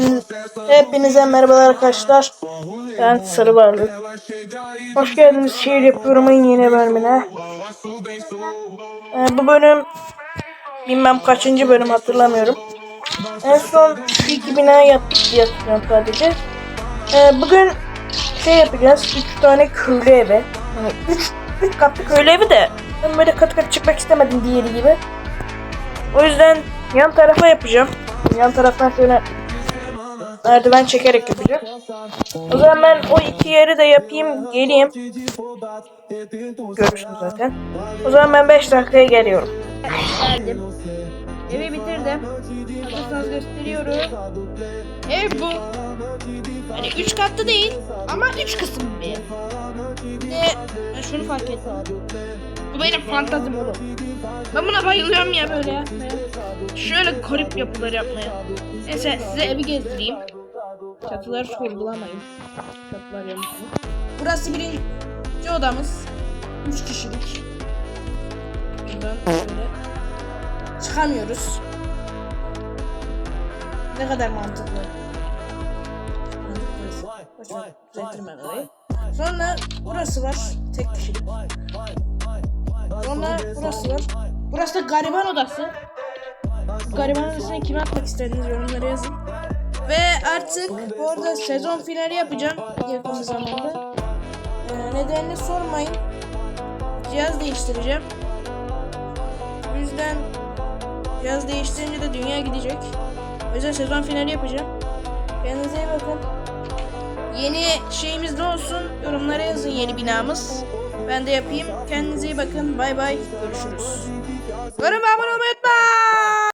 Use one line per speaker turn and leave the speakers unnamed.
Hepiniz, hepinize merhabalar arkadaşlar. Ben Sarı Varlık. Hoş geldiniz şehir yapıyorum'un yeni bölümüne. Ee, bu bölüm bilmem kaçıncı bölüm hatırlamıyorum. En son şu iki bina yaptık diye hatırlıyorum sadece. Ee, bugün şey yapacağız. Üç tane köylü evi. Yani üç, üç katlı köylü evi de ben böyle kat kat çıkmak istemedim diğeri gibi. O yüzden yan tarafa yapacağım. Yan taraftan şöyle merdiven çekerek yapacağım. O zaman ben o iki yeri de yapayım, geleyim. Görürsünüz zaten. O zaman ben 5 dakikaya geliyorum. Geldim. Evi bitirdim. Hazırsanız gösteriyorum. Ev bu. Hani 3 katlı değil ama 3 kısım bir. Ve şunu fark ettim. Bu benim fantazim oğlum. Ben buna bayılıyorum ya böyle yapmaya. Şöyle garip yapılar yapmaya. Neyse size evi gezdireyim. Çatıları sorgulamayın. Çatılar yanlış. Burası birinci odamız. Üç kişilik. Buradan böyle çıkamıyoruz. Ne kadar mantıklı. Boş ver, düzeltirim ben orayı. Sonra burası var. Tek kişilik. Sonra burası var. Burası da gariban odası. Gariban odasına kime atmak istediğiniz yorumlara yazın. Ve artık bu arada sezon finali yapacağım yakın zamanda. Ee, nedenini sormayın. Cihaz değiştireceğim. O yüzden cihaz değiştirince de dünya gidecek. O yüzden sezon finali yapacağım. Kendinize iyi bakın. Yeni şeyimiz ne olsun? Yorumlara yazın yeni binamız. Ben de yapayım. Kendinize iyi bakın. Bay bay. Görüşürüz. Kanalıma abone